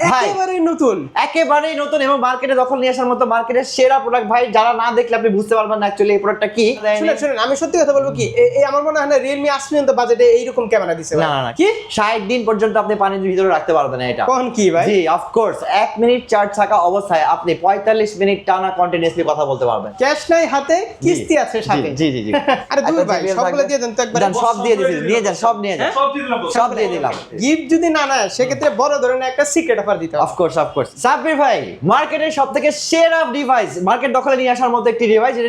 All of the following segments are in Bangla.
একেবারেই নতুন। একেবারেই নতুন এবং মার্কেটে দখল নিয়ে আসার মতো মার্কেটের সেরা প্রোডাক্ট ভাই যারা না দেখলে আপনি বুঝতে পারবেন না অ্যাকচুয়ালি এই প্রোডাক্টটা কি। শুনেন শুনেন আমি সত্যি কথা বলব কি এই আমার মনে হয় না রিয়েলমি বাজেটে এইরকম ক্যামেরা দিছে না না না কি? ষাট দিন পর্যন্ত আপনি পানির ভিতরে রাখতে পারবেন না এটা। কখন কি ভাই? জি অফকোর্স এক মিনিট চার্জ থাকা অবস্থায় আপনি পঁয়তাল্লিশ মিনিট টানা কন্টিনিউসলি কথা বলতে পারবেন। ক্যাশ নাই হাতে কিস্তি আছে সাথে। জি জি জি। আরে একটা ভাই সবগুলো দিয়ে দেন তো একবার। সব দিয়ে দিছি নিয়ে যান সব নিয়ে যান। সব দিয়ে দিলাম। boss। সব দিয়ে দিলাম। গিফট যদি না নেয় সেক্ষেত্রে বড় ধরনের একটা সিক্রেট অফার দিতে হবে। অফকোর্স অফকোর্স সাব্বির ভাই মার্কেটের সব থেকে সেরা ডিভাইস মার্কেট দখলে নিয়ে আসার মতো একটি ডিভাইস যেটা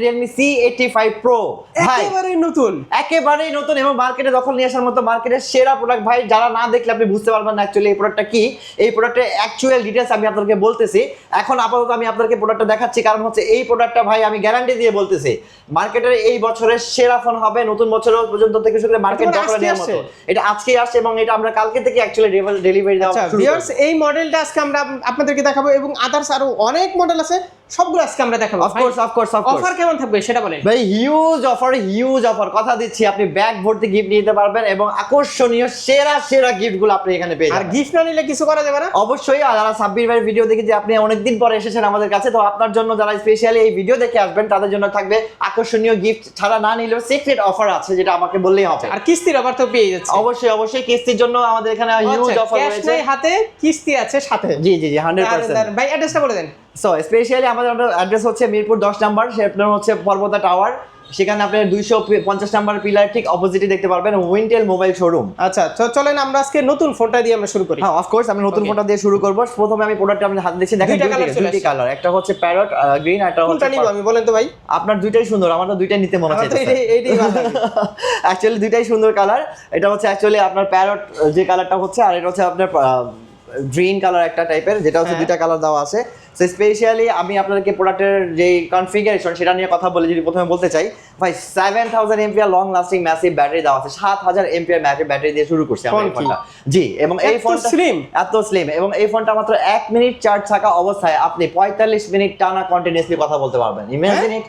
এইটটি ফাইভ ভাই একেবারেই নতুন। একেবারেই নতুন এবং মার্কেটে দখল নিয়ে আসার মতো মার্কেটের সেরা প্রোডাক্ট ভাই যারা না দেখলে আপনি বুঝতে পারবেন না অ্যাকচুয়ালি এই প্রোডাক্টটা কি। এই প্রোডাক্টের অ্যাকচুয়াল ডিটেলস আমি আপনাদেরকে বলতেছি। এখন আপাতত আমি আপনাদেরকে প্রোডাক্টটা দেখাচ্ছি কারণ হচ্ছে এই প্রোডাক্টটা ভাই আমি গ্যারান্টি দিয়ে বলতেছি। মার্কেটের এই বছরের সেরা ফোন হবে নতুন বছর পর্যন্ত থেকে শুরু করে মার্কেট দখলে নেওয়ার মতো। আসছে? এটা আজকেই আসছে এবং এটা আমরা কালকে থেকে অ্যাকচুয়ালি ডেলিভারি দেওয়া আচ্ছা। এই মডেলটা আজকে আমরা আপনাদেরকে দেখাবো এবং আদার্স আরও অনেক মডেল আছে। সবগুলো আজকে আমরা দেখাবো। অফকোর্স অফকোর্স অফকোর্স অফার কেমন থাকবে সেটা বলেন। ভাই হিউজ অফার হিউজ অফার কথা দিচ্ছি আপনি ব্যাগ ভর্তি গিফট নিতে পারবেন এবং আকর্ষণীয় সেরা সেরা গিফটগুলো আপনি এখানে পেয়ে আর গিফট না নিলে কিছু করা যাবে না? অবশ্যই যারা সাব্বির ভাইয়ের ভিডিও দেখে যে আপনি অনেকদিন পরে এসেছেন আমাদের কাছে তো আপনার জন্য যারা স্পেশালি এই ভিডিও দেখে আসবেন তাদের জন্য থাকবে আকর্ষণীয় গিফট ছাড়া না নিলেও সিক্রেট অফার আছে যেটা আমাকে বললেই হবে। আর কিস্তির অফার তো পেয়ে যাচ্ছে। অবশ্যই অবশ্যই কিস্তির জন্য আমাদের এখানে হিউজ অফার ক্যাশ রয়েছে। হাতে কিস্তি আছে সাথে। জি জি জি হান্ড্রেড আর- পার্সেন্ট আর- ভাই অ্যাড্রেসটা বলে দেন। সো স্পেশালি আমাদের অ্যাড্রেস হচ্ছে মিরপুর দশ নাম্বার সে আপনার হচ্ছে পর্বতা টাওয়ার সেখানে আপনি দুইশো পঞ্চাশ নাম্বার পিলার ঠিক অপোজিটে দেখতে পারবেন উইন্টেল মোবাইল শোরুম আচ্ছা তো চলেন আমরা আজকে নতুন ফোনটা দিয়ে আমরা শুরু করি। হ্যাঁ অফকোর্স আমি নতুন. ফোনটা দিয়ে শুরু করব। প্রথমে আমি প্রোডাক্টটা আপনি হাতে দেখছি দেখেন দুইটা দুইটি কালার একটা হচ্ছে প্যারট গ্রিন আর একটা কোনটা হচ্ছে নিব আমি বলেন তো ভাই। আপনার দুইটাই সুন্দর আমার তো দুইটাই নিতে মনে হচ্ছে এইটাই অ্যাকচুয়ালি দুইটাই সুন্দর কালার এটা হচ্ছে অ্যাকচুয়ালি আপনার প্যারট যে কালারটা হচ্ছে আর এটা হচ্ছে আপনার গ্রিন কালার একটা টাইপের যেটা হচ্ছে হ্যাঁ। দুইটা কালার দেওয়া আছে। সো স্পেশালি আমি আপনাদেরকে প্রোডাক্টের যে কনফিগারেশন সেটা নিয়ে কথা বলে যদি প্রথমে বলতে চাই ভাই সেভেন থাউজেন্ড এমপিআর লং লাস্টিং ম্যাসিভ ব্যাটারি দেওয়া আছে। সাত হাজার এমপিআর ম্যাসিভ ব্যাটারি দিয়ে শুরু করছি আমরা? ফোনটা জি এবং এই ফোনটা slim? এত স্লিম এবং এই ফোনটা মাত্র এক মিনিট চার্জ থাকা অবস্থায় আপনি পঁয়তাল্লিশ মিনিট টানা কন্টিনিউসলি কথা বলতে পারবেন। ইমাজিন ইট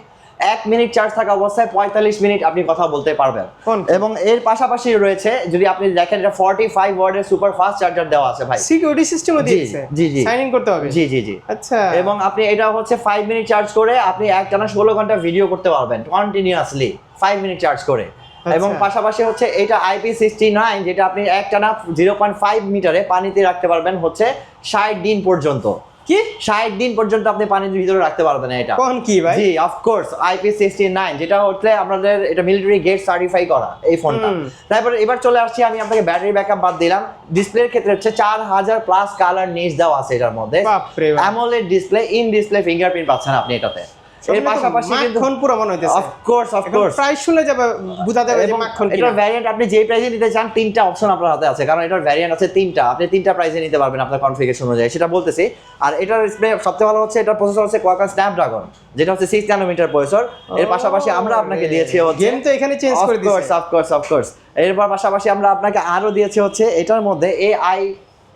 এক মিনিট চার্জ থাকা অবস্থায় পঁয়তাল্লিশ মিনিট আপনি কথা বলতে পারবেন। এবং এর পাশাপাশি রয়েছে যদি আপনি দেখেন এটা ফর্টি ফাইভ ওয়ার্ডের সুপার ফাস্ট চার্জার দেওয়া আছে ভাই। সিকিউরিটি সিস্টেমও দিয়েছে? জি, জি। সাইন ইন করতে হবে? জি জি জি। আচ্ছা। এবং আপনি এটা হচ্ছে ফাইভ মিনিট চার্জ করে আপনি এক টানা ষোলো ঘণ্টা ভিডিও করতে পারবেন কন্টিনিউয়াসলি ফাইভ মিনিট চার্জ করে। এবং আচ্ছা। পাশাপাশি হচ্ছে এটা আইপি সিক্সটি নাইন যেটা আপনি এক টানা জিরো পয়েন্ট ফাইভ মিটারে পানিতে রাখতে পারবেন হচ্ছে ষাট দিন পর্যন্ত। কি? ষাট দিন পর্যন্ত আপনি পানির ভিতরে রাখতে পারবেন এটা। কোন কি ভাই? জি of course IP sixty nine যেটা হচ্ছে আমাদের এটা মিলিটারি গেট সার্টিফাই করা এই ফোনটা। তারপর এবার চলে আসছি আমি আপনাকে ব্যাটারি ব্যাকআপ বাদ দিলাম। ডিসপ্লের ক্ষেত্রে হচ্ছে চার হাজার প্লাস কালার নিচ দেওয়া আছে এটার মধ্যে। AMOLED display in display fingerprint পাচ্ছেন আপনি এটাতে। এর পাশাপাশি মাখন পুরো মনে হইতেছে। অফকোর্স অফকোর্স প্রাইস শুনে যাবে বুঝা যাবে যে মাখন এটার কিনা। ভ্যারিয়েন্ট আপনি যে প্রাইসে নিতে চান তিনটা অপশন আপনার হাতে আছে। কারণ এটার ভ্যারিয়েন্ট আছে তিনটা। আপনি তিনটা প্রাইসে নিতে পারবেন আপনার কনফিগারেশন অনুযায়ী সেটা বলতেছি। আর এটার ডিসপ্লে সবচেয়ে ভালো হচ্ছে এটার প্রসেসর হচ্ছে কোয়ালকম স্ন্যাপড্রাগন যেটা হচ্ছে সিক্স ন্যানোমিটার প্রসেসর এর পাশাপাশি আমরা আপনাকে দিয়েছি গেম তো এখানে চেঞ্জ করে দিয়েছে। অফকোর্স অফকোর্স এরপর পাশাপাশি আমরা আপনাকে আরও দিয়েছি হচ্ছে এটার মধ্যে এআই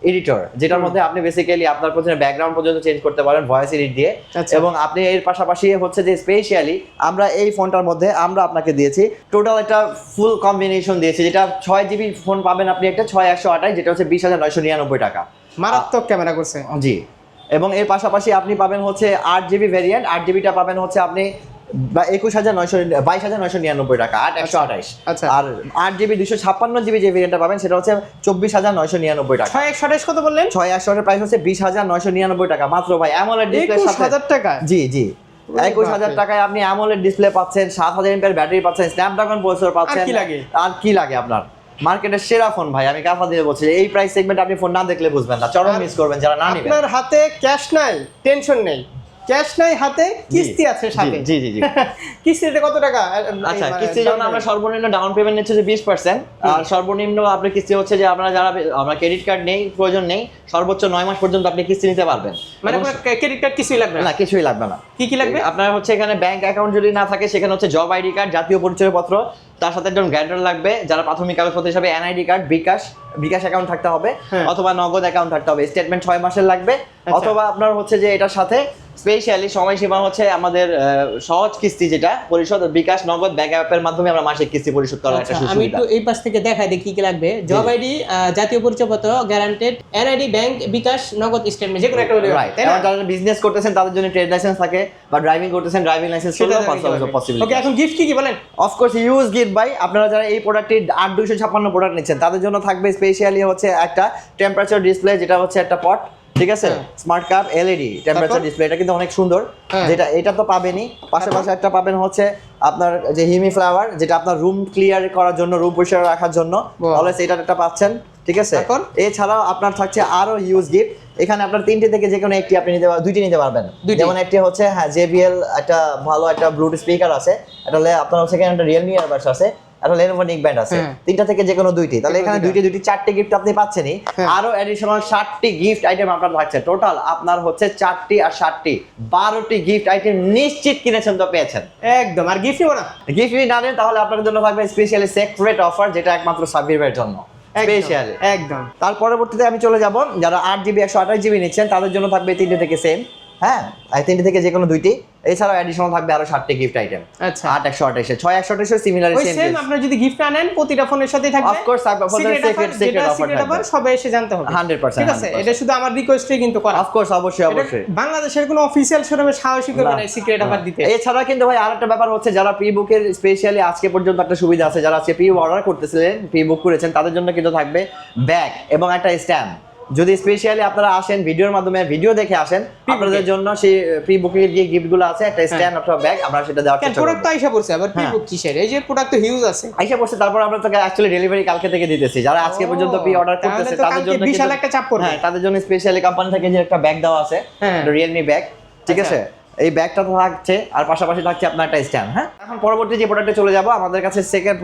এডিটর যেটার মধ্যে আপনি বেসিক্যালি আপনার প্রথমে ব্যাকগ্রাউন্ড পর্যন্ত চেঞ্জ করতে পারেন ভয়েস এডিট দিয়ে আচ্ছা। এবং আপনি এর পাশাপাশি হচ্ছে যে স্পেশালি আমরা এই ফোনটার মধ্যে আমরা আপনাকে দিয়েছি টোটাল একটা ফুল কম্বিনেশন দিয়েছি যেটা ছয় জিবি ফোন পাবেন আপনি একটা ছয় একশো আঠাশ যেটা হচ্ছে বিশ হাজার নয়শো নিরানব্বই টাকা। মারাত্মক ক্যামেরা করছে। জি। এবং এর পাশাপাশি আপনি পাবেন হচ্ছে আট জিবি ভ্যারিয়েন্ট আট জিবিটা পাবেন হচ্ছে আপনি বা একুশ হাজার নয়শো বাইশ হাজার নয়শো নিরানব্বই টাকা আট একশো আঠাশ আচ্ছা। আর আট জিবি দুশো ছাপ্পান্ন জিবি যে ভ্যারিয়েন্টটা পাবেন সেটা হচ্ছে চব্বিশ হাজার নয়শো নিরানব্বই টাকা। ছয় একশো আঠাশ কত বললেন? ছয় একশো প্রাইস হচ্ছে বিশ হাজার নয়শো নিরানব্বই টাকা। মাত্র ভাই অ্যামোলেড ডিসপ্লের একুশ হাজার টাকা? জি জি। একুশ হাজার টাকায় আপনি অ্যামোলেড ডিসপ্লে পাচ্ছেন সাত হাজার এমপের ব্যাটারি পাচ্ছেন স্ন্যাপড্রাগন প্রসেসর পাচ্ছেন কি লাগে? আর কি লাগে আপনার? মার্কেটের সেরা ফোন ভাই আমি কাফা দিয়ে বলছি এই প্রাইস সেগমেন্ট আপনি ফোন না দেখলে বুঝবেন না। চরম মিস করবেন যারা না নেবেন। আপনার হাতে ক্যাশ নাই টেনশন নেই। ক্যাশ নাই হাতে কিস্তি আছে সাথে। জি জি জি। কিস্তিতে কত টাকা? আচ্ছা কিস্তির জন্য আমরা সর্বনিম্ন ডাউন পেমেন্ট নিচ্ছে যে বিশ পার্সেন্ট আর সর্বনিম্ন আপনার কিস্তি হচ্ছে যে আপনারা যারা আমরা ক্রেডিট কার্ড নেই প্রয়োজন নেই সর্বোচ্চ মাস পর্যন্ত আপনি কিস্তি নিতে পারবেন। মানে ক্রেডিট কার্ড কিছুই লাগবে না? না কিছুই লাগবে না। কি কি লাগবে? আপনার হচ্ছে এখানে ব্যাংক অ্যাকাউন্ট যদি না থাকে সেখানে হচ্ছে জব আইডি কার্ড জাতীয় পরিচয়পত্র তার সাথে একজন গ্যারান্টার লাগবে যারা প্রাথমিক কাগজপত্র হিসাবে NID card bKash bKash account থাকতে হবে হ্যাঁ। অথবা নগদ অ্যাকাউন্ট থাকতে হবে। স্টেটমেন্ট ছয় মাসের লাগবে আচ্ছা। অথবা আপনার হচ্ছে যে এটার সাথে স্পেশালি সময়সীমা হচ্ছে আমাদের সহজ কিস্তি যেটা পরিশোধ বিকাশ নগদ ব্যাংক অ্যাপের মাধ্যমে আমরা মাসিক কিস্তি পরিশোধ করার একটা আচ্ছা, আমি একটু এই পাশ থেকে দেখাই দেখি কি লাগবে। জব আইডি জাতীয় পরিচয়পত্র গ্যারান্টেড এনআইডি ব্যাংক বিকাশ নগদ স্টেটমেন্ট যে কোনো একটা হলে রাইট তাই না? যারা বিজনেস করতেছেন তাদের জন্য ট্রেড লাইসেন্স থাকে বা ড্রাইভিং করতেছেন ড্রাইভিং লাইসেন্স সেটা পসিবল ওকে এখন গিফট কি কি বলেন? অফকোর্স ইউজ গিফট বাই আপনারা যারা এই প্রোডাক্টটি আট দুইশো ছাপ্পান্ন প্রোডাক্ট নিচ্ছেন তাদের জন্য থাকবে স্পেশালি হচ্ছে একটা টেম্পারেচার ডিসপ্লে যেটা হচ্ছে একটা পট ঠিক আছে। Smart cup LED temperature display এটা কিন্তু অনেক সুন্দর হ্যাঁ। যেটা এটা তো পাবেনই পাশাপাশি একটা পাবেন হচ্ছে আপনার যে হিমি ফ্লাওয়ার যেটা আপনার রুম ক্লিয়ার করার জন্য রুম পরিষ্কার রাখার জন্য। অলওয়েজ এটা একটা পাচ্ছেন ঠিক আছে তারপর? এছাড়াও আপনার থাকছে আরও ইউজ গিফট এখানে আপনার তিনটে থেকে যে কোনো একটি আপনি নিতে পারবেন দুইটি নিতে পারবেন দুইটি? যেমন একটি হচ্ছে হ্যাঁ জেবিএল একটা ভালো একটা ব্লুটুথ স্পিকার আছে এটা হলে আপনার হচ্ছে এখানে একটা রিয়েলমি ইয়ারবাডস আছে একটা লেনোভো নিক ব্যান্ড আছে। হ্যাঁ। তিনটা থেকে যে কোনো দুইটি। তাহলে এখানে দুইটি। দুইটি চারটি গিফট আপনি পাচ্ছেনই। হ্যাঁ। আরও এডিশনাল ষাটটি গিফট আইটেম আপনার থাকছে। টোটাল আপনার হচ্ছে চারটি আর ষাটটি বারোটি গিফট আইটেম নিশ্চিত কিনেছেন তো পেয়েছেন। একদম। আর গিফট নিব না? গিফট যদি না নেন তাহলে আপনার জন্য থাকবে স্পেশালি সেক্রেট অফার যেটা একমাত্র সাব্বিরের জন্য। স্পেশালি একদম। তার পরবর্তীতে আমি চলে যাব। যারা আট জিবি একশো আঠাশ জিবি নিচ্ছেন তাদের জন্য থাকবে তিনটে থেকে সেম হ্যাঁ এই তিনটে থেকে যে কোনো দুইটি। এছাড়াও অ্যাডিশনাল থাকবে আরও সাতটি গিফট আইটেম আচ্ছা। আট একশো আঠাশে। ছয় একশো আঠাশে সিমিলার সেম আপনারা যদি গিফট না নেন প্রতিটা ফোনের সাথেই থাকবে। Secret secret- offer, secret যেটা offer থাকবে। সবাই এসে জানতে হবে। 100%, ঠিক আছে এটা শুধু আমার রিকোয়েস্টই কিন্তু করা। অফকোর্স অবশ্যই অবশ্যই। বাংলাদেশের কোনো অফিসিয়াল শোরুমে সাহসী করবে না সিক্রেট অফার দিতে। এছাড়া কিন্তু ভাই আরেকটা ব্যাপার হচ্ছে যারা প্রি বুকের স্পেশালি আজকে পর্যন্ত একটা সুবিধা আছে যারা আজকে প্রি অর্ডার করতেছিলেন প্রি বুক করেছেন তাদের জন্য কিন্তু থাকবে ব্যাগ এবং একটা স্ট্যাম্প যদি স্পেশালি আপনারা আসেন ভিডিওর মাধ্যমে ভিডিও দেখে আসেন আপনাদের জন্য সেই প্রি বুকিং এর যে গিফটগুলো আছে একটা স্ট্যান্ড অথবা ব্যাগ আমরা সেটা দেওয়ার চেষ্টা করব। প্রোডাক্ট তো আইসা পড়ছে আবার প্রি বুক কি কিসের? এই যে প্রোডাক্ট তো হিউজ আছে। আইসা পড়ছে তারপর আমরা তো অ্যাকচুয়ালি ডেলিভারি কালকে থেকে দিতেছি। যারা আজকে পর্যন্ত প্রি অর্ডার করতেছে তাদের জন্য বিশাল একটা চাপ পড়বে। হ্যাঁ তাদের জন্য স্পেশালি কোম্পানি থেকে যে একটা ব্যাগ দেওয়া আছে হ্যাঁ। রিয়েলমি ব্যাগ ঠিক আচ্ছা। আছে? এই ব্যাগটা তো থাকছে আর পাশাপাশি থাকছে আপনার একটা স্ট্যান্ড হ্যাঁ? এখন পরবর্তী যে প্রোডাক্টে চলে যাব আমাদের কাছে সেকেন্ড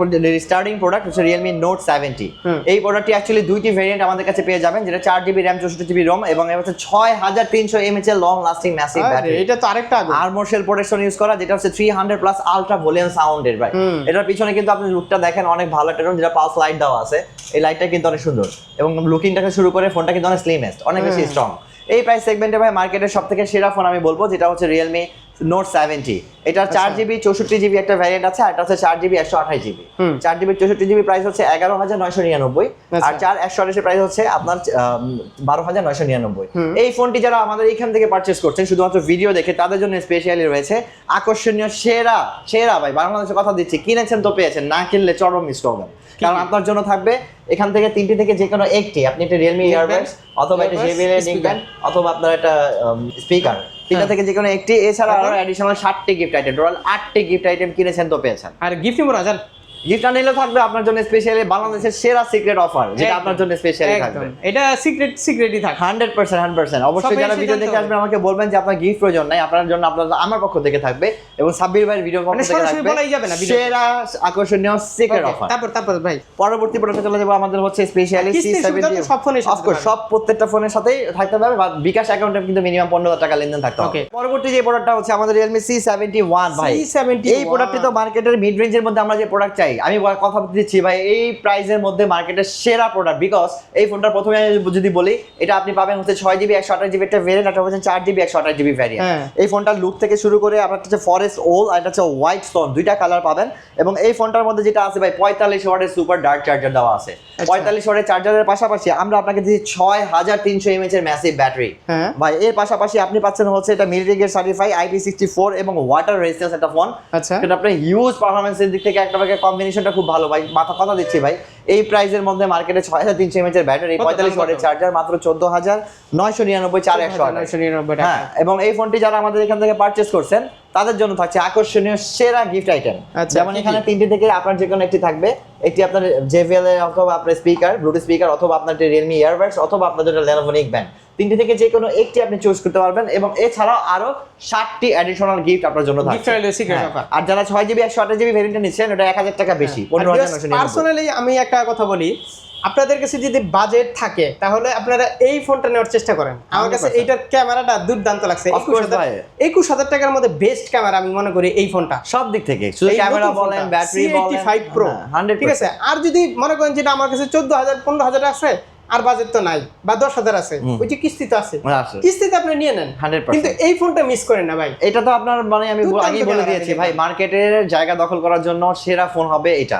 স্টার্টিং প্রোডাক্ট হচ্ছে রিয়েলমি নোট সেভেন্টি এই প্রোডাক্টটি অ্যাকচুয়ালি দুইটি ভেরিয়েন্ট আমাদের কাছে পেয়ে যাবেন যেটা চার জিবি র্যাম চৌষট্টি জিবি রোম এবং এর হচ্ছে ছয় হাজার তিনশো এমএচ এর লং লাস্টিং ম্যাসিভ ব্যাটারি এটা তো আরেকটা আর্মোর শেল প্রোটেকশন ইউজ করা যেটা হচ্ছে three hundred plus ultra volume সাউন্ডের ভাই। এটার পিছনে কিন্তু আপনি লুকটা দেখেন অনেক ভালো একটা যেটা পালস লাইট দেওয়া আছে। এই লাইটটা কিন্তু অনেক সুন্দর। এবং লুকিংটাকে শুরু করে ফোনটা কিন্তু অনেক স্লিমেস্ট অনেক বেশি স্ট্রং এই প্রাইস সেগমেন্টে ভাই মার্কেটের সব থেকে সেরা ফোন আমি বলব যেটা হচ্ছে রিয়েলমি নোট সেভেন্টি এটার চার আচ্ছা। জিবি চৌষট্টি জিবি একটা ভ্যারিয়েন্ট আছে আর এটা হচ্ছে চার জিবি একশো আঠাশ জিবি। চার জিবি চৌষট্টি জিবি প্রাইস হচ্ছে এগারো হাজার নয়শো নিরানব্বই। আর আচ্ছা। চার একশো আঠাশের প্রাইস হচ্ছে আপনার বারো হাজার নয়শো নিরানব্বই। এই ফোনটি যারা আমাদের এখান থেকে পারচেস করছেন শুধুমাত্র ভিডিও দেখে তাদের জন্য স্পেশালি রয়েছে আকর্ষণীয় সেরা সেরা ভাই বাংলাদেশের কথা দিচ্ছি কিনেছেন তো পেয়েছেন না কিনলে চরম মিস করবেন কারণ আপনার জন্য থাকবে এখান থেকে তিনটি থেকে যে কোনো একটি। আপনি একটা রিয়েলমি ইয়ারবাডস অথবা একটা জেবিএল অথবা আপনার একটা স্পিকার তিনটা হ্যাঁ। থেকে যে কোনো একটি এছাড়া আরও? অ্যাডিশনাল ষাটটি গিফট আইটেম টোটাল আটটি গিফট আইটেম কিনেছেন তো পেয়েছেন আর গিফট নিবো না গিফট আনলে থাকবে আপনার জন্য স্পেশালি বাংলাদেশের সেরা সিক্রেট অফার যেটা আপনার জন্য স্পেশালি থাকবে। এটা সিক্রেট সিক্রেটই অবশ্যই যারা ভিডিও দেখে আসবেন আমাকে বলবেন যে আপনার গিফট প্রয়োজন নাই আপনার জন্য আপনার আমার পক্ষ থেকে থাকবে এবং সাব্বির ভাইয়ের ভিডিও পক্ষ মানে থেকে থাকবে বলাই যাবে না সেরা আকর্ষণীয় সিক্রেট অফার তারপর তারপর ভাই। পরবর্তী প্রোডাক্টে চলে যাব আমাদের হচ্ছে স্পেশালি সব ফোনের সাথে অফকোর্স সব প্রত্যেকটা ফোনের সাথেই থাকতে হবে বা বিকাশ অ্যাকাউন্টে কিন্তু মিনিমাম পনেরো হাজার টাকা লেনদেন থাকতে হবে। পরবর্তী যে প্রোডাক্টটা হচ্ছে আমাদের রিয়েলমি সি সেভেন্টি ওয়ান ভাই C71 এই প্রোডাক্টটি তো মার্কেটের মিড রেঞ্জের মধ্যে আমরা যে প্রোডাক্ট চাই আমি বল- কথা দিচ্ছি ভাই এই প্রাইসের মধ্যে মার্কেটের সেরা প্রোডাক্ট বিকজ এই ফোনটার প্রথমে আমি যদি বলি এটা আপনি পাবেন হচ্ছে ছয় জিবি একশো আঠাশ জিবি একটা ভেরিয়েন্ট একটা হচ্ছে চার জিবি একশো আঠাশ জিবি ভ্যারিয়েন্ট। এই ফোনটার লুক থেকে শুরু করে আপনার হচ্ছে ফরেস্ট ওল আর এটা হচ্ছে হোয়াইট স্টোন দুইটা কালার পাবেন। এবং এই ফোনটার মধ্যে যেটা আছে ভাই পঁয়তাল্লিশ ওয়াটের সুপার ডার্ক চার্জার দেওয়া আছে। আচ্ছা। পঁয়তাল্লিশ ওয়াটের চার্জারের পাশাপাশি আমরা আপনাকে দিচ্ছি ছয় হাজার তিনশো এমএচ এর ম্যাসিভ ব্যাটারি ভাই এর পাশাপাশি আপনি পাচ্ছেন হচ্ছে এটা military grade certify IP sixty four এবং ওয়াটার রেজিস্ট্যান্স একটা ফোন আচ্ছা। কিন্তু আপনার হিউজ পারফরমেন্সের দিক থেকে একটা কম্বিনেশনটা খুব ভালো ভাই। মাথা কথা দিচ্ছি ভাই। এই প্রাইসের মধ্যে মার্কেটে ছয় হাজার তিনশো এর ব্যাটারি পঁয়তাল্লিশ ওয়াটের চার্জার মাত্র চোদ্দ হাজার নয়শো নিরানব্বই চার একশো নিরানব্বই হ্যাঁ এবং এই ফোনটি যারা আমাদের এখান থেকে পারচেস করছেন তাদের জন্য থাকছে আকর্ষণীয় সেরা গিফট আইটেম আচ্ছা, যেমন এখানে তিনটি থেকে আপনার যে কোনো একটি থাকবে। একটি আপনার জেভিএল এর অথবা আপনার স্পিকার ব্লুটুথ স্পিকার অথবা আপনার রিয়েলমি ইয়ারবাডস অথবা আপনার জন্য লেনোভো ব্যান্ড তিনটি থেকে যে কোনো একটি আপনি চুজ করতে পারবেন এবং এছাড়াও আরও ষাটটি অ্যাডিশনাল গিফট আপনার জন্য হ্যাঁ। আর যারা ছয় জিবি একশো আঠাশ জিবি ভেরিয়েন্ট নিচ্ছেন ওটা এক হাজার টাকা বেশি পনেরো হাজার পার্সোনালি আমি একটা কথা বলি। আপনাদের কাছে যদি বাজেট থাকে তাহলে আপনারা এই ফোনটা নেওয়ার চেষ্টা করেন। আমার কাছে এইটার ক্যামেরাটা দুর্দান্ত লাগছে। একুশ হাজার টাকার মধ্যে বেস্ট ক্যামেরা আমি মনে করি এই ফোনটা সব দিক থেকে। ক্যামেরা বলেন ব্যাটারি বলেন C85 Pro ঠিক আছে? আর যদি মনে করেন যেটা আমার কাছে চোদ্দ হাজার পনেরো হাজার আছে আর বাজেট তো নাই বা দশ হাজার আছে। ওই যে কিস্তি তো আছে আছে। কিস্তিতে আপনি নিয়ে নেন। 100% কিন্তু এই ফোনটা মিস করেন না ভাই। এটা তো আপনার মানে আমি আগেই বলে দিয়েছি। ভাই মার্কেটের জায়গা দখল করার জন্য সেরা ফোন হবে এটা।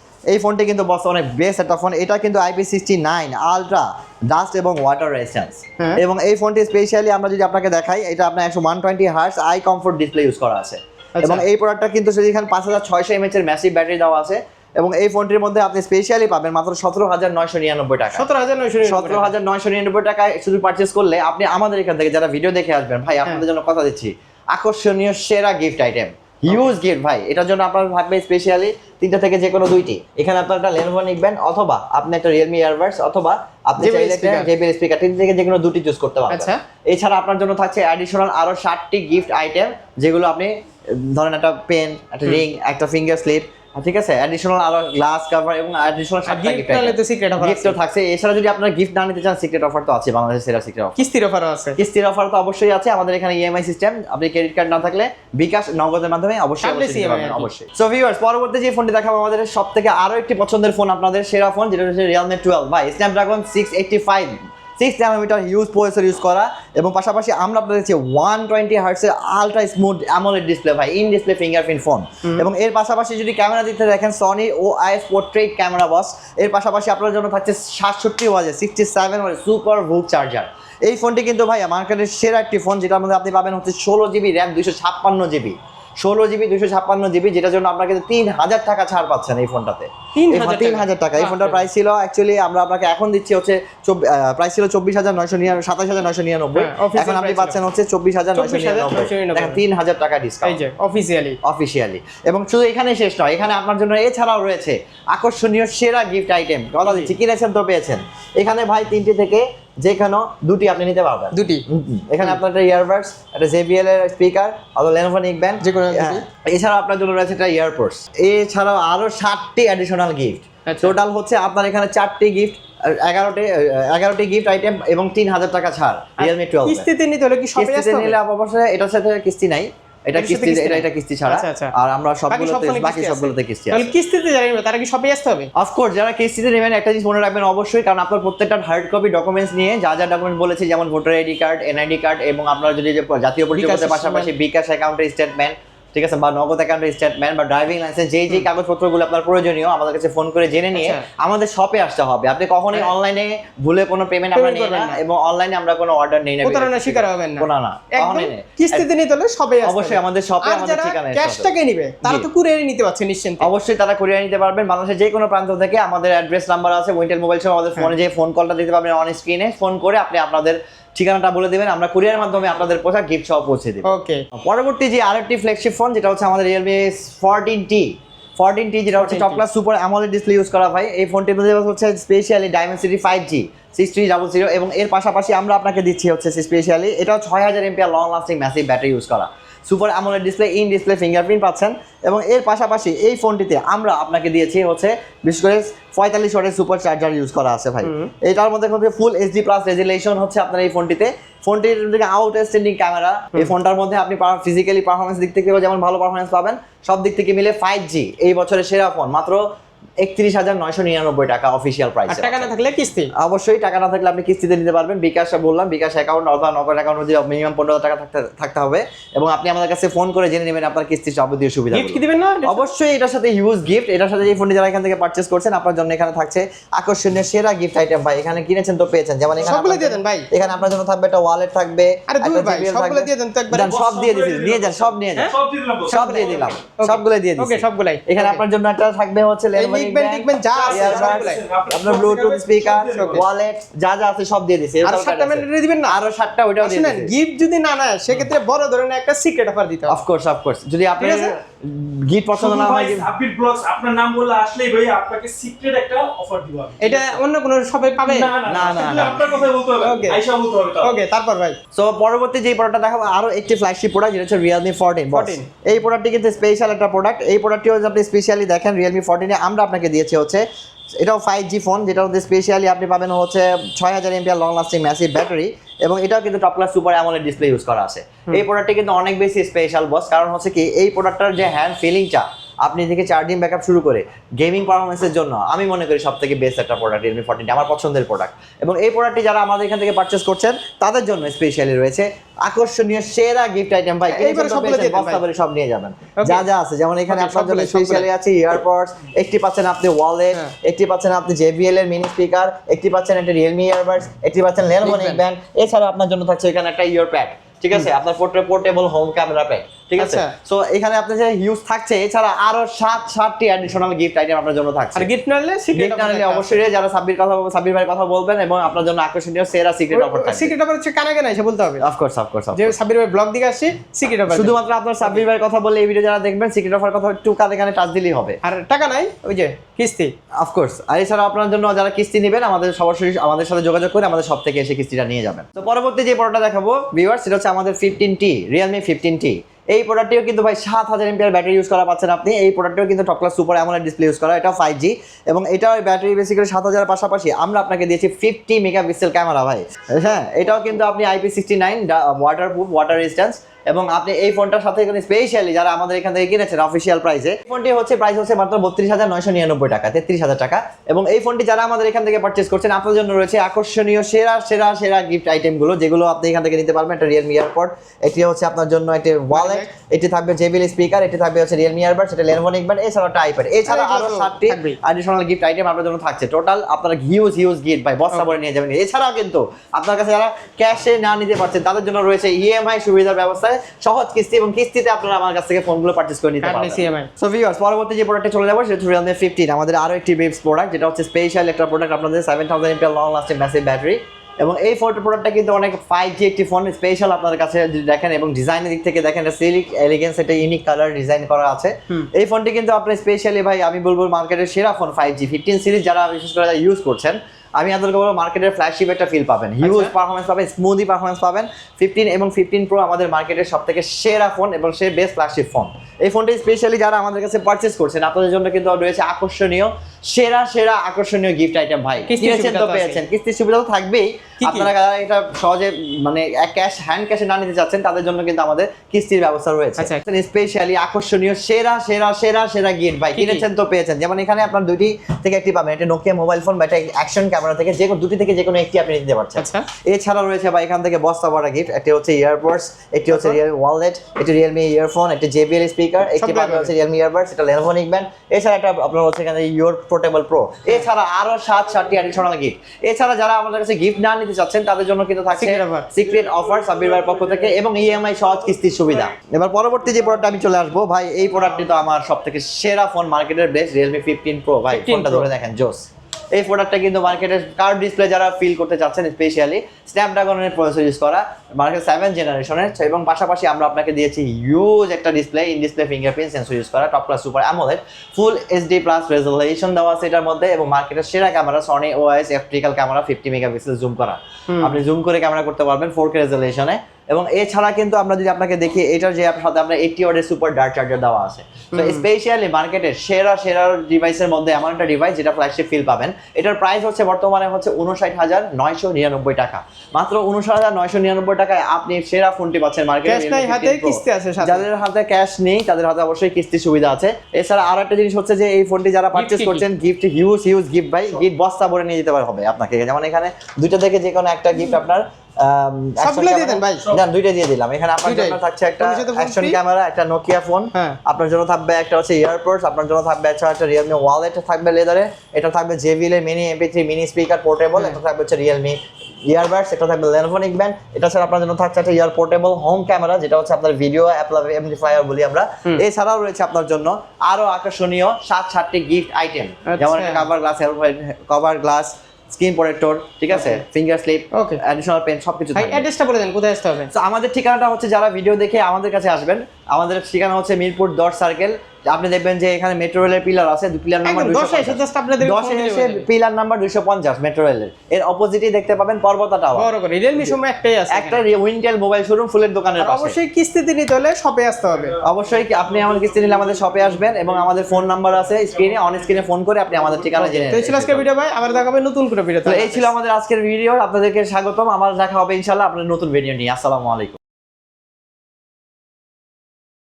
এই ফোনটি কিন্তু বস অনেক বেস্ট একটা ফোন। এটা কিন্তু IP sixty nine ultra dust এবং ওয়াটার রেজিস্ট্যান্স হ্যাঁ। এবং এই ফোনটি স্পেশালি আমরা যদি আপনাকে দেখাই এটা আপনার একশো one twenty hertz eye comfort display use করা আছে। আচ্ছা। এবং এই প্রোডাক্টটা কিন্তু এখানে পাঁচ হাজার ছয়শো এমএচ এর ম্যাসিভ ব্যাটারি দেওয়া আছে। এবং এই ফোনটির মধ্যে আপনি স্পেশালি পাবেন মাত্র সতেরো হাজার নয়শো নিরানব্বই টাকা। সতেরো হাজার নয়শো সতেরো হাজার নয়শো নিরানব্বই টাকায় শুধু পারচেস করলে আপনি আমাদের এখান থেকে যারা ভিডিও দেখে আসবেন ভাই হ্যাঁ। আপনাদের জন্য কথা দিচ্ছি। আকর্ষণীয় সেরা গিফট আইটেম হিউজ গেট ভাই। এটার জন্য আপনার থাকবে স্পেশালি তিনটা থেকে যে কোনো দুইটি। এখানে আপনার একটা লেনোভো নিবেন অথবা আপনি একটা রিয়েলমি ইয়ারবাডস অথবা আপনি চাইলে। জেবিএল স্পিকার তিন থেকে যে কোনো দুটি চুজ করতে পারবেন। আচ্ছা। এছাড়া আপনার জন্য থাকছে অ্যাডিশনাল আরও ষাটটি গিফট আইটেম যেগুলো আপনি ধরেন একটা পেন একটা রিং একটা ফিঙ্গার স্লিপ ঠিক আছে? অ্যাডিশনাল আরও গ্লাস কভার এবং অ্যাডিশনাল gift গিফট নাহলে তো secret offer গিফট থাকছে। এছাড়া যদি আপনারা গিফট না নিতে চান সিক্রেট অফার তো আছে বাংলাদেশের সেরা সিক্রেট অফার কিস্তির অফারও আছে। কিস্তির অফার তো অবশ্যই আছে। আমাদের এখানে ইএমআই সিস্টেম আপনি ক্রেডিট কার্ড না থাকলে বিকাশ নগদের মাধ্যমে অবশ্যই অবশ্যই সো ভিউয়ার্স পরবর্তী যে ফোনটি দেখাবো আমাদের সব থেকে আরও একটি পছন্দের ফোন আপনাদের সেরা ফোন যেটা হচ্ছে ভাই Snapdragon six eighty five six nanometre huge processor use করা এবং পাশাপাশি আমরা আপনাদের ওয়ান টোয়েন্টি হার্টসের আলট্রা স্মুথ অ্যামোলেড ডিসপ্লে ভাই ইন ডিসপ্লে ফিঙ্গারপ্রিন্ট ফোন এবং এর পাশাপাশি যদি ক্যামেরা দিতে দেখেন Sony O IS portrait camera boss এর পাশাপাশি আপনার জন্য থাকছে সাতষট্টি ওয়াজে সিক্সটি সেভেন ওয়াজে সুপার ভুক চার্জার এই ফোনটি কিন্তু ভাই মার্কেটের সেরা একটি ফোন যেটার মধ্যে আপনি পাবেন হচ্ছে ষোলো জিবি র্যাম দুইশো ছাপ্পান্ন জিবি ষোলো জিবি দুইশো ছাপ্পান্ন জিবি যেটার জন্য আপনার কিন্তু তিন হাজার টাকা ছাড় পাচ্ছেন এই ফোনটাতে 3,000 তিন হাজার টাকা। এই ফোনটার প্রাইস ছিল অ্যাকচুয়ালি আমরা আপনাকে এখন দিচ্ছি হচ্ছে প্রাইস ছিল চব্বিশ হাজার নয়শো নিরানব্বই সাতাশ হাজার নয়শো নিরানব্বই। হ্যাঁ, এখন আপনি পাচ্ছেন হচ্ছে চব্বিশ হাজার নয়শো নিরানব্বই। তিন হাজার টাকা ডিসকাউন্ট অফিসিয়ালি অফিসিয়ালি এবং শুধু এখানে শেষ নয় এখানে আপনার জন্য এছাড়াও রয়েছে আকর্ষণীয় সেরা গিফট আইটেম কথা দিচ্ছি কিনেছেন তো পেয়েছেন? এখানে ভাই তিনটি থেকে যে কোনো দুটি আপনি নিতে পারবেন। দুটি। এখানে আপনার একটা ইয়ারবাডস একটা জেবিএল এর স্পিকার অথবা লেনোভো নিকবেন যে কোনো দুটি। এছাড়াও আপনার জন্য রয়েছে একটা ইয়ারপোর্টস এছাড়াও আরও ষাটটি অ্যাডিশনাল গিফট আচ্ছা। টোটাল হচ্ছে আপনার এখানে চারটি গিফট এগারোটি এগারোটি গিফট আইটেম এবং তিন হাজার টাকা ছাড় রিয়েলমি টুয়েলভ কিস্তিতে নিতে হলে কি কিস্তিতে নিলে অবশ্যই এটার সাথে কিস্তি নাই। এটা কিস্তি এটা এটা কিস্তি ছাড়া। আচ্ছা, আচ্ছা। আর আমরা সবগুলোতে বাকি সবগুলোতে কিস্তি আছে। তাহলে কিস্তিতে যারা নিবে তারা কি সবে আসতে হবে? অফকোর্স যারা কিস্তিতে নেবেন একটা জিনিস মনে রাখবেন অবশ্যই কারণ আপনার প্রত্যেকটা হার্ড কপি ডকুমেন্টস নিয়ে যা যা ডকুমেন্ট বলেছি যেমন voter ID card NID card এবং আপনার যদি যে জাতীয় পরিচয়পত্রের পাশাপাশি বিকাশ অ্যাকাউন্টের স্টেটমেন্ট ঠিক আছে বা নগদ অ্যাকাউন্টের স্টেটমেন্ট বা ড্রাইভিং লাইসেন্স যেই যেই কাগজপত্রগুলো আপনার প্রয়োজনীয় আমাদের কাছে ফোন করে জেনে নিয়ে আচ্ছা। আমাদের শপে আসতে হবে। আপনি কখনোই অনলাইনে ভুলে কোনো পেমেন্ট আমরা নেই না এবং অনলাইনে আমরা কোনো অর্ডার নেই না প্রতারণার শিকার হবেন না। কোনো না কখনোই। কিস্তিতে নিতে হলে আসতে অবশ্যই আমাদের শপে আমাদের যারা ঠিকানায় ক্যাশ নিবে তারা। তো কুরিয়ারে নিতে পারছে নিশ্চিন্তে। অবশ্যই তারা কুরিয়ার নিতে পারবেন। বাংলাদেশের যে কোনো প্রান্ত থেকে আমাদের অ্যাড্রেস নাম্বার আছে উইন্টেল মোবাইল শপ আমাদের ফোনে যে ফোন কলটা দিতে পারবেন অন স্ক্রিনে ফোন করে আপনি আপনাদের ঠিকানাটা বলে দেবেন আমরা কুরিয়ার মাধ্যমে আপনাদের পোশাক গিফট সহ পৌঁছে দেব। ওকে পরবর্তী যে আরেকটি ফ্ল্যাগশিপ ফোন যেটা হচ্ছে আমাদের Realme fourteen T fourteen T যেটা হচ্ছে 14T top class super AMOLED display use করা হয়। এই ফোনটির মধ্যে হচ্ছে specially Dimensity five G six three double zero এবং এর পাশাপাশি আমরা আপনাকে দিচ্ছি হচ্ছে স্পেশালি এটা ছয় হাজার MPR long lasting massive battery use করা। Super AMOLED display in display fingerprint পাচ্ছেন। এবং এর পাশাপাশি এই ফোনটিতে আমরা আপনাকে দিয়েছি হচ্ছে বিশেষ করে পঁয়তাল্লিশ ওয়াটের সুপার চার্জার ইউজ করা আছে ভাই। এটার মধ্যে ফুল এইচডি প্লাস রেজুলেশন হচ্ছে আপনার এই ফোনটিতে। ফোনটির দিকে আউট স্ট্যান্ডিং ক্যামেরা এই ফোনটার মধ্যে আপনি ফিজিক্যালি পারফরমেন্স দিক থেকেও যেমন ভালো পারফরমেন্স পাবেন সব দিক থেকে মিলে ফাইভ জি এই বছরের সেরা ফোন মাত্র একত্রিশ হাজার নয়শো নিরানব্বই টাকা অফিসিয়াল প্রাইস টাকা না থাকলে কিস্তি? অবশ্যই টাকা না থাকলে আপনি কিস্তিতে নিতে পারবেন। বিকাশে বললাম বিকাশ অ্যাকাউন্ট অথবা নগদ অ্যাকাউন্ট যদি মিনিমাম পনেরো টাকা থাকতে থাকতে হবে। এবং আপনি আমাদের কাছে ফোন করে জেনে নেবেন আপনার কিস্তির যাবতীয় সুবিধা গিফট কি দিবেন না? অবশ্যই এটার সাথে হিউজ গিফট এটার সাথে যে ফোনটি যারা এখান থেকে পারচেস করছেন আপনার জন্য এখানে থাকছে আকর্ষণীয় সেরা গিফট আইটেম ভাই এখানে কিনেছেন তো পেয়েছেন। যেমন এখানে সবগুলো দিয়ে দেন ভাই। এখানে আপনার জন্য থাকবে একটা ওয়ালেট থাকবে আরে একটা ভাই, সবগুলো দিয়ে দেন তো একবারে। সব দিয়ে দিয়েছি নিয়ে যান সব নিয়ে যান। সব দিয়ে দিলাম। সব দিয়ে দিলাম। সবগুলো দিয়ে দিচ্ছি ওকে সবগুলাই। এখানে আপনার জন্য একটা থাকবে হচ্ছে লিখবেন Neckband, লিখবেন যা আছে আপনার ব্লুটুথ স্পিকার ওয়ালেট যা যা আছে সব দিয়ে দিছি। আর সাতটা ম্যান্ডেটরি দিবেন না? আরও সাতটা ওইটাও দিয়ে শুনেন গিফট যদি না না সেক্ষেত্রে বড় ধরনের একটা সিক্রেট অফার দিতে হবে। অফকোর্স অফকোর্স যদি আপনি গিফট পছন্দ না হয় আপিল ব্লগস আপনার নাম বলে আসলেই ভাই আপনাকে সিক্রেট একটা অফার দিব আমি। এটা অন্য কোনো সবাই পাবে? না না না। আপনার কথা বলতে হবে। ওকে আইসা বলতে হবে। ওকে তারপর ভাই। সো পরবর্তী যে প্রোডাক্টটা দেখাবো আরও একটি ফ্ল্যাগশিপ প্রোডাক্ট যেটা হচ্ছে রিয়েলমি ফোরটিন 14 এই প্রোডাক্টটি কিন্তু স্পেশাল একটা প্রোডাক্ট এই প্রোডাক্টটি হচ্ছে আপনি স্পেশালি দেখেন রিয়েলমি এ আমরা আপনাকে দিয়েছি হচ্ছে এটাও ফাইভ জি ফোন যেটা হচ্ছে স্পেশালি আপনি পাবেন হচ্ছে ছয় হাজার এমপিআর লং লাস্টিং ম্যাসিভ ব্যাটারি এবং এটাও কিন্তু top class super AMOLED display use করা আছে। এই প্রোডাক্টটি কিন্তু অনেক বেশি স্পেশাল বস কারণ হচ্ছে কি এই প্রোডাক্টটার যে হ্যান্ড ফিলিংটা আপনি থেকে চার্জিং ব্যাকআপ শুরু করে গেমিং পারফরমেন্সের জন্য আমি মনে করি সব থেকে বেস্ট একটা প্রোডাক্ট রিয়েলমি ফোরটিনটি আমার পছন্দের প্রোডাক্ট এবং এই প্রোডাক্টটি যারা আমাদের এখান থেকে পারচেস করছেন তাদের জন্য স্পেশালি রয়েছে আকর্ষণীয় সেরা গিফট আইটেম ভাই এইবারে সব নিয়ে যাবেন। যা যা আছে যেমন এখানে আপনার জন্য। স্পেশালি আছে ইয়ারপডস একটি পাচ্ছেন আপনি ওয়ালেট হ্যাঁ। একটি পাচ্ছেন আপনি JBL এর মিনি স্পিকার একটি পাচ্ছেন একটা Realme ইয়ারবাডস একটি পাচ্ছেন Neckband। নেকব্যান্ড এছাড়া আপনার জন্য থাকছে এখানে একটা ইয়ার প্যাড ঠিক আছে? আপনার পোর্টেবল হোম ক্যামেরা প্যাড ঠিক আছে? আচ্ছা। সো এখানে আপনার যে ইউজ থাকছে এছাড়া আরও সাত সাতটি অ্যাডিশনাল গিফট আইটেম আপনার জন্য থাকছে। আর গিফট না সিক্রেট গিফট আনলে অবশ্যই যারা সাব্বির কথা সাব্বির ভাইয়ের কথা বলবেন এবং আপনার জন্য আকর্ষণীয় সেরা সিক্রেট অফার থাকবে। সিক্রেট অফার হচ্ছে কানে কানে এসে বলতে হবে। অফকোর্স অফকোর্স যে সাবির ভাই ব্লগ দিকে আসছি সিক্রেট অফার শুধুমাত্র আপনার সাব্বির ভাইয়ের কথা বললে এই ভিডিও যারা দেখবেন সিক্রেট অফার কথা একটু কানে কানে টাচ দিলেই হবে। আর টাকা নাই ওই যে কিস্তি। অফকোর্স আর এছাড়া আপনার জন্য যারা কিস্তি নেবেন আমাদের সরাসরি আমাদের সাথে যোগাযোগ করে আমাদের সব থেকে এসে কিস্তিটা নিয়ে যাবেন। তো পরবর্তী যে প্রোডাক্টটা দেখাবো ভিউয়ার সেটা হচ্ছে আমাদের fifteen T Realme fifteen T এই প্রোডাক্টটিও কিন্তু ভাই সাত হাজার এমপিআর ব্যাটারি ইউজ করা পাচ্ছেন আপনি। এই প্রোডাক্টটিও কিন্তু top super AMOLED display use করা এটা ফাইভ জি এবং এটাও ব্যাটারি বেসিক্যালি সাত হাজার পাশাপাশি আমরা আপনাকে দিয়েছি ফিফটি মেগা পিক্সেল ক্যামেরা ভাই। হ্যাঁ এটাও কিন্তু আপনি IP sixty nine waterproof water resistance এবং আপনি এই ফোনটার সাথে এখানে স্পেশালি যারা আমাদের এখান থেকে কিনেছেন অফিসিয়াল প্রাইসে ফোনটি হচ্ছে প্রাইস হচ্ছে মাত্র বত্রিশ হাজার নয়শো নিরানব্বই টাকা তেত্রিশ হাজার টাকা। এবং এই ফোনটি যারা আমাদের এখান থেকে পারচেস করছেন আপনার জন্য রয়েছে আকর্ষণীয় সেরা সেরা সেরা গিফট আইটেমগুলো যেগুলো আপনি এখান থেকে নিতে পারবেন। একটা রিয়েলমি এয়ারপড এটি হচ্ছে আপনার জন্য একটি ওয়ালেট এটি থাকবে জেবিএল স্পিকার এটি থাকবে হচ্ছে রিয়েলমি এয়ারবাড সেটা লেনোভো নিকবেন এছাড়া একটা আইপ্যাড এছাড়া আর আরও এগুলো তো সাতটি অ্যাডিশনাল গিফট আইটেম আপনার জন্য থাকছে। টোটাল আপনার হিউজ হিউজ গিফট ভাই বস্তা ভরে নিয়ে যাবেন। এছাড়াও কিন্তু আপনার কাছে যারা ক্যাশে না নিতে পারছেন তাদের জন্য রয়েছে ইএমআই সুবিধার ব্যবস্থায় সহজ কিস্তি এবং কিস্তিতে আপনারা আমার কাছ থেকে ফোনগুলো পারচেস করে নিতে পারবেন। সো ভিউয়ার্স পরবর্তী যে প্রোডাক্টে চলে যাব সেটা হচ্ছে Realme 15 আমাদের একটি বেবস প্রোডাক্ট যেটা হচ্ছে স্পেশাল একটা প্রোডাক্ট আপনাদের 7000 mAh long lasting massive battery এবং এই ফোন প্রোডাক্টটা কিন্তু অনেক ফাইভ জি একটি ফোন স্পেশাল আপনাদের কাছে দেখেন এবং ডিজাইনের দিক থেকে দেখেন সিলিক এলিগেন্স একটা ইউনিক কালার ডিজাইন করা আছে। এই ফোনটি কিন্তু আপনি স্পেশালি ভাই আমি বলব মার্কেটের সেরা phone five G fifteen series যারা বিশেষ করে ইউজ করছেন আমি আপনাদেরকে বলব মার্কেটের ফ্ল্যাগশিপ একটা ফিল পাবেন। হিউজ পারফরমেন্স পাবেন স্মুদি পারফরমেন্স পাবেন ফিফটিন এবং ফিফটিন প্রো আমাদের মার্কেটের সব থেকে সেরা ফোন এবং সে বেস্ট ফ্ল্যাগশিপ ফোন এই ফোনটি স্পেশালি যারা আমাদের কাছে পারচেস করছেন আপনাদের জন্য কিন্তু রয়েছে আকর্ষণীয় সেরা সেরা আকর্ষণীয় গিফট আইটেম ভাই। কিস্তি কিনেছেন সুবিধা তো পেয়েছেন। কিস্তির সুবিধা তো থাকবেই? আপনারা যারা এটা সহজে মানে ক্যাশ হ্যান্ড ক্যাশে না নিতে চাচ্ছেন তাদের জন্য কিন্তু আমাদের কিস্তির ব্যবস্থা রয়েছে। আচ্ছা। স্পেশালি আকর্ষণীয় সেরা সেরা সেরা সেরা গিফট ভাই? কিনেছেন তো পেয়েছেন। যেমন এখানে আপনার দুটি থেকে একটি পাবেন একটা নোকিয়া মোবাইল ফোন বা একটা অ্যাকশন ক্যামেরা থেকে যে কোনো দুটি থেকে যে কোনো একটি আপনি নিতে পারছেন। আচ্ছা। এছাড়া রয়েছে বা এখান থেকে বস্তা ভরা গিফট একটি হচ্ছে ইয়ারপডস একটি হচ্ছে রিয়েল ওয়ালেট একটি রিয়েলমি ইয়ারফোন একটি জেবিএল স্পিকার একটি পাবেন হচ্ছে রিয়েলমি ইয়ারবাডস এটা লেনোভো নিকবেন এছাড়া একটা আপনার হচ্ছে এখানে ইয়োর পোর্টেবল প্রো এছাড়া আরও সাত সাতটি অ্যাডিশনাল গিফট এছাড়া যারা আমাদের কাছে গিফট না নিতে চাচ্ছেন তাদের জন্য কিন্তু থাকছে সিক্রেট অফার সাব্বির ভাইয়ের পক্ষ থেকে এবং ইএমআই সহজ কিস্তির সুবিধা। এবার পরবর্তী যে প্রোডাক্ট আমি চলে আসব ভাই এই প্রোডাক্টটি তো আমার সব থেকে সেরা ফোন মার্কেটের বেস্ট রিয়েলমি ফিফটিন প্রো ভাই 15 ফোনটা ধরে দেখেন জোস এই প্রোডাক্টটা কিন্তু মার্কেটের কার্ড ডিসপ্লে যারা ফিল করতে চাচ্ছেন স্পেশালি স্ন্যাপড্রাগনের প্রসেসর ইউজ করা মার্কেট সেভেন জেনারেশনের এবং পাশাপাশি আমরা আপনাকে দিয়েছি হিউজ একটা display in display fingerprint sensor use করা top class super AMOLED full HD plus resolution দেওয়া আছে এটার মধ্যে এবং মার্কেটের সেরা camera Sony OS optical camera fifty megapixel zoom করা। আপনি জুম করে ক্যামেরা করতে পারবেন ফোর কে রেজলিউশনে এবং এছাড়া কিন্তু আমরা যদি আপনাকে দেখি এটার যে সাথে আপনার এইটি ওয়ার্ডের সুপার ডার্ট চার্জার দেওয়া আছে। তো স্পেশালি মার্কেটের সেরা সেরা ডিভাইসের মধ্যে এমন একটা ডিভাইস যেটা ফ্ল্যাগশিপ ফিল পাবেন। এটার প্রাইস হচ্ছে বর্তমানে হচ্ছে উনষাট হাজার নয়শো নিরানব্বই টাকা। মাত্র উনষাট হাজার নয়শো নিরানব্বই টাকায় আপনি সেরা ফোনটি পাচ্ছেন মার্কেটে যাদের হাতে ক্যাশ নেই তাদের হাতে অবশ্যই কিস্তি সুবিধা আছে। এছাড়া আর একটা জিনিস হচ্ছে যে এই ফোনটি যারা পারচেস? করছেন গিফট হিউজ হিউজ গিফট ভাই। গিফট বস্তা ভরে নিয়ে যেতে হবে আপনাকে। যেমন এখানে দুইটা থেকে যে কোনো একটা গিফট আপনার সবগুলো দিয়ে দেন ভাই। না দুইটা দিয়ে দিলাম। এখানে আপনার জন্য থাকছে একটা অ্যাকশন ক্যামেরা একটা নোকিয়া ফোন হ্যাঁ। আপনার জন্য থাকবে একটা হচ্ছে ইয়ারপডস আপনার জন্য থাকবে একটা একটা রিয়েলমি ওয়ালেট থাকবে লেদারে এটা থাকবে জেবিএল এর mini MP three mini speaker portable এটা থাকবে হচ্ছে রিয়েলমি ইয়ারবাডস এটা থাকবে লেনোভো নিকব্যান্ড এটা ছাড়া আপনার জন্য থাকছে একটা ইয়ার পোর্টেবল হোম ক্যামেরা যেটা হচ্ছে আপনার ভিডিও অ্যাম্পলিফায়ার বলি আমরা। এছাড়াও রয়েছে আপনার জন্য আরও আকর্ষণীয় সাত সাতটি গিফট আইটেম যেমন। একটা cover glass cover glass screen protector ঠিক আছে? Finger slip okay additional pen সবকিছু ভাই অ্যাড্রেসটা বলে দেন কোথায় আসতে হবে? তো আমাদের ঠিকানাটা হচ্ছে যারা ভিডিও দেখে আমাদের কাছে আসবেন। আমাদের ঠিকানা হচ্ছে মিরপুর দশ সার্কেল আপনি দেখবেন যে এখানে মেট্রো রেলের পিলার আছে পিলার নাম্বার দশে এসে। পিলার নাম্বার দুইশো পঞ্চাশ মেট্রো রেলের এর অপোজিটে দেখতে পাবেন পর্বতা টাওয়ার রিয়েলমি সময় একটাই আছে একটা উইন্টেল মোবাইল শোরুম ফুলের দোকানের অবশ্যই কিস্তিতে নিতে হলে শপে আসতে হবে। অবশ্যই আপনি আমাদের কিস্তি নিলে আমাদের শপে আসবেন এবং আমাদের ফোন নাম্বার আছে স্ক্রিনে অন স্ক্রিনে ফোন করে আপনি আমাদের ঠিকানা জেনে তো এই ছিল আজকের ভিডিও ভাই আবার দেখাবে নতুন করে ভিডিও তো। এই ছিল আমাদের আজকের ভিডিও আপনাদেরকে স্বাগতম আমার দেখা হবে ইনশাল্লাহ আপনার নতুন ভিডিও নিয়ে। আসসালামু আলাইকুম।